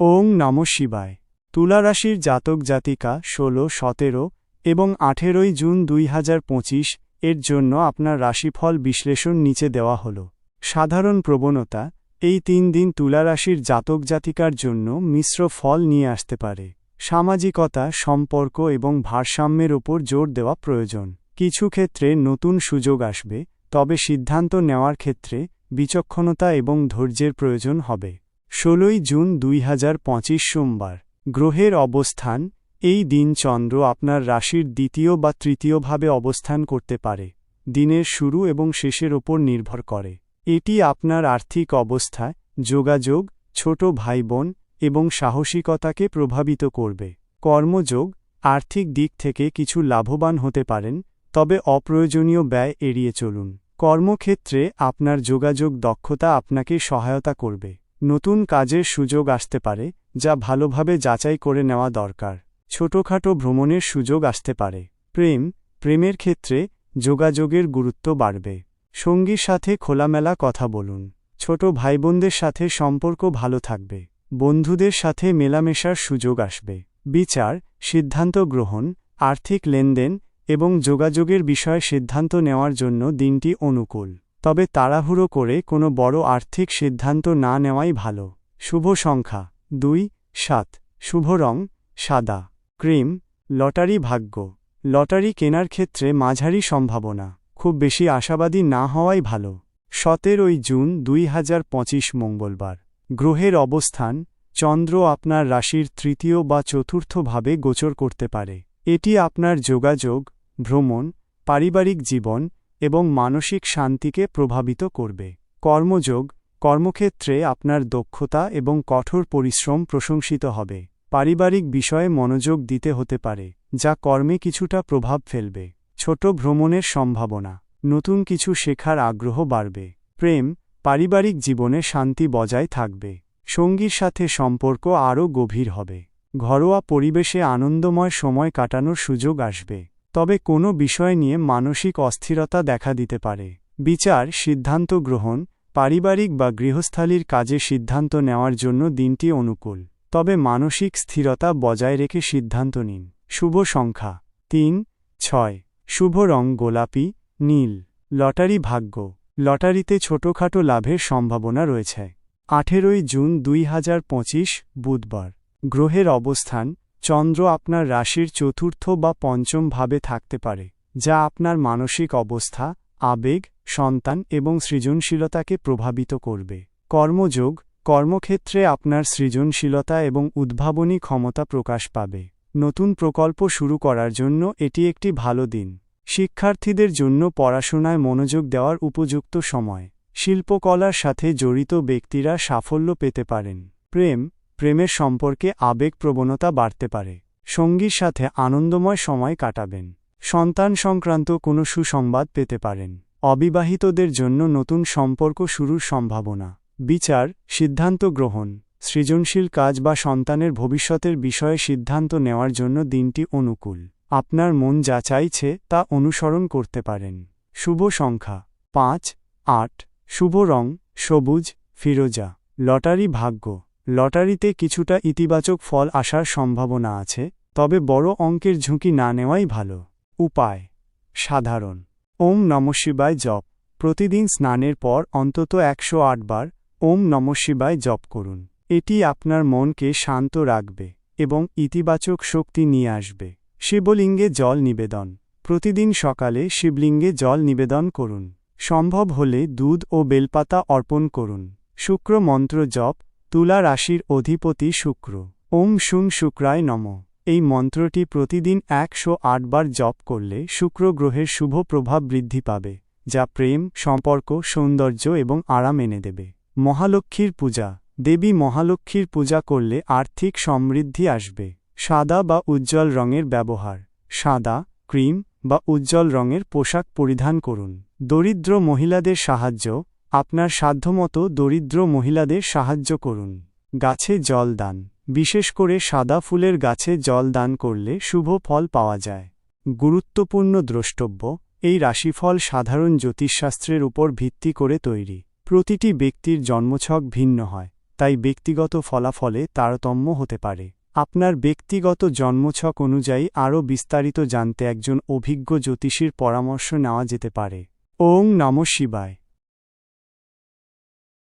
ওং নম শিবায়। তুলারাশির জাতক জাতিকা ষোলো, সতেরো এবং আঠেরোই জুন দুই হাজার পঁচিশ এর জন্য আপনার রাশিফল বিশ্লেষণ নিচে দেওয়া হল। সাধারণ প্রবণতা, এই তিন দিন তুলারাশির জাতক জাতিকার জন্য মিশ্র ফল নিয়ে আসতে পারে। সামাজিকতা, সম্পর্ক এবং ভারসাম্যের ওপর জোর দেওয়া প্রয়োজন। কিছু ক্ষেত্রে নতুন সুযোগ আসবে, তবে সিদ্ধান্ত নেওয়ার ক্ষেত্রে বিচক্ষণতা এবং ধৈর্যের প্রয়োজন হবে। ষোলোই জুন দুই হাজার পঁচিশ সোমবার, গ্রহের অবস্থান, এই দিন চন্দ্র আপনার রাশির দ্বিতীয় বা তৃতীয়ভাবে অবস্থান করতে পারে, দিনের শুরু এবং শেষের ওপর নির্ভর করে। এটি আপনার আর্থিক অবস্থা, যোগাযোগ, ছোট ভাই বোন এবং সাহসিকতাকে প্রভাবিত করবে। কর্মযোগ, আর্থিক দিক থেকে কিছু লাভবান হতে পারেন, তবে অপ্রয়োজনীয় ব্যয় এড়িয়ে চলুন। কর্মক্ষেত্রে আপনার যোগাযোগ দক্ষতা আপনাকে সহায়তা করবে। নতুন কাজের সুযোগ আসতে পারে, যা ভালোভাবে যাচাই করে নেওয়া দরকার। ছোটখাটো ভ্রমণের সুযোগ আসতে পারে। প্রেম, প্রেমের ক্ষেত্রে যোগাযোগের গুরুত্ব বাড়বে। সঙ্গীর সাথে খোলামেলা কথা বলুন। ছোট ভাইবোনদের সাথে সম্পর্ক ভালো থাকবে। বন্ধুদের সাথে মেলামেশার সুযোগ আসবে। বিচার, সিদ্ধান্ত গ্রহণ, আর্থিক লেনদেন এবং যোগাযোগের বিষয়ে সিদ্ধান্ত নেওয়ার জন্য দিনটি অনুকূল। তবে তাড়াহুড়ো করে কোনো বড় আর্থিক সিদ্ধান্ত না নেওয়াই ভালো। শুভ সংখ্যা। দুই, সাত। শুভ রং, সাদা। ক্রিম, লটারি ভাগ্য। লটারি কেনার ক্ষেত্রে মাঝারি সম্ভাবনা। খুব বেশি আশাবাদী না হওয়াই ভালো। সতেরোই জুন দুই পঁচিশ মঙ্গলবার। গ্রহের অবস্থান, চন্দ্র আপনার রাশির তৃতীয় বা চতুর্থভাবে গোচর করতে পারে। এটি আপনার যোগাযোগ, ভ্রমণ, পারিবারিক জীবন এবং মানসিক শান্তিকে প্রভাবিত করবে। কর্মযোগ, কর্মক্ষেত্রে আপনার দক্ষতা এবং কঠোর পরিশ্রম প্রশংসিত হবে। পারিবারিক বিষয়ে মনোযোগ দিতে হতে পারে, যা কর্মে কিছুটা প্রভাব ফেলবে। ছোট ভ্রমণের সম্ভাবনা, নতুন কিছু শেখার আগ্রহ বাড়বে। প্রেম, পারিবারিক জীবনে শান্তি বজায় থাকবে। সঙ্গীর সাথে সম্পর্ক আরও গভীর হবে। ঘরোয়া পরিবেশে আনন্দময় সময় কাটানোর সুযোগ আসবে। তবে কোনো বিষয় নিয়ে মানসিক অস্থিরতা দেখা দিতে পারে। বিচার, সিদ্ধান্ত গ্রহণ, পারিবারিক বা গৃহস্থালির কাজে সিদ্ধান্ত নেওয়ার জন্য দিনটি অনুকূল। তবে মানসিক স্থিরতা বজায় রেখে সিদ্ধান্ত নিন। শুভ সংখ্যা। তিন, ছয়। শুভ রং গোলাপি, নীল। লটারি ভাগ্য। লটারিতে ছোটখাটো লাভের সম্ভাবনা রয়েছে। আঠেরোই জুন দুই হাজার পঁচিশ, বুধবার। গ্রহের অবস্থান চন্দ্র আপনার রাশির চতুর্থ বা পঞ্চম ভাবে থাকতে পারে, যা আপনার মানসিক অবস্থা, আবেগ, সন্তান এবং সৃজনশীলতাকে প্রভাবিত করবে। কর্মযোগ, কর্মক্ষেত্রে আপনার সৃজনশীলতা এবং উদ্ভাবনী ক্ষমতা প্রকাশ পাবে। নতুন প্রকল্প শুরু করার জন্য এটি একটি ভালো দিন। শিক্ষার্থীদের জন্য পড়াশোনায় মনোযোগ দেওয়ার উপযুক্ত সময়। শিল্পকলার সাথে জড়িত ব্যক্তিরা সাফল্য পেতে পারেন। প্রেম প্রেমের সম্পর্কে আবেগ প্রবণতা বাড়তে পারে। সঙ্গীর সাথে আনন্দময় সময় কাটাবেন। সন্তান সংক্রান্ত কোনো সুসংবাদ পেতে পারেন। অবিবাহিতদের জন্য নতুন সম্পর্ক শুরুর সম্ভাবনা। বিচার, সিদ্ধান্ত গ্রহণ, সৃজনশীল কাজ বা সন্তানের ভবিষ্যতের বিষয়ে সিদ্ধান্ত নেওয়ার জন্য দিনটি অনুকূল। আপনার মন যা চাইছে তা অনুসরণ করতে পারেন। শুভ সংখ্যা। পাঁচ, আট, শুভ রং, সবুজ, ফিরোজা। লটারি ভাগ্য। লটারিতে কিছুটা ইতিবাচক ফল আসার সম্ভাবনা আছে, তবে বড় অঙ্কের ঝুঁকি না নেওয়াই ভালো। উপায়, সাধারণ। ওম নমঃশিবায় জপ। প্রতিদিন স্নানের পর অন্তত একশো বার ওম নমঃশিবায় জপ করুন। এটি আপনার মনকে শান্ত রাখবে এবং ইতিবাচক শক্তি নিয়ে আসবে। শিবলিঙ্গে জল নিবেদন। প্রতিদিন সকালে শিবলিঙ্গে জল নিবেদন করুন। সম্ভব হলে দুধ ও বেলপাতা অর্পণ করুন। শুক্র মন্ত্র জপ তুলা রাশির অধিপতি শুক্র। ওং শুং শুক্রায় নম। এই মন্ত্রটি প্রতিদিন একশো বার জপ করলে শুক্র গ্রহের শুভ প্রভাব বৃদ্ধি পাবে, যা প্রেম, সম্পর্ক, সৌন্দর্য এবং আরাম এনে দেবে। মহালক্ষ্মীর পূজা। দেবী মহালক্ষ্মীর পূজা করলে আর্থিক সমৃদ্ধি আসবে। সাদা বা উজ্জ্বল রঙের ব্যবহার। সাদা, ক্রিম বা উজ্জ্বল রঙের পোশাক পরিধান করুন। দরিদ্র মহিলাদের সাহায্য। আপনার সাধ্যমতো দরিদ্র মহিলাদের সাহায্য করুন। গাছে জল দান। বিশেষ করে সাদা ফুলের গাছে জল দান করলে শুভ ফল পাওয়া যায়। গুরুত্বপূর্ণ দ্রষ্টব্য, এই রাশিফল সাধারণ জ্যোতিষশাস্ত্রের উপর ভিত্তি করে তৈরি। প্রতিটি ব্যক্তির জন্মছক ভিন্ন হয়, তাই ব্যক্তিগত ফলাফলে তারতম্য হতে পারে। আপনার ব্যক্তিগত জন্মছক অনুযায়ী আরও বিস্তারিত জানতে একজন অভিজ্ঞ জ্যোতিষীর পরামর্শ নেওয়া যেতে পারে। ওং নম শিবায়।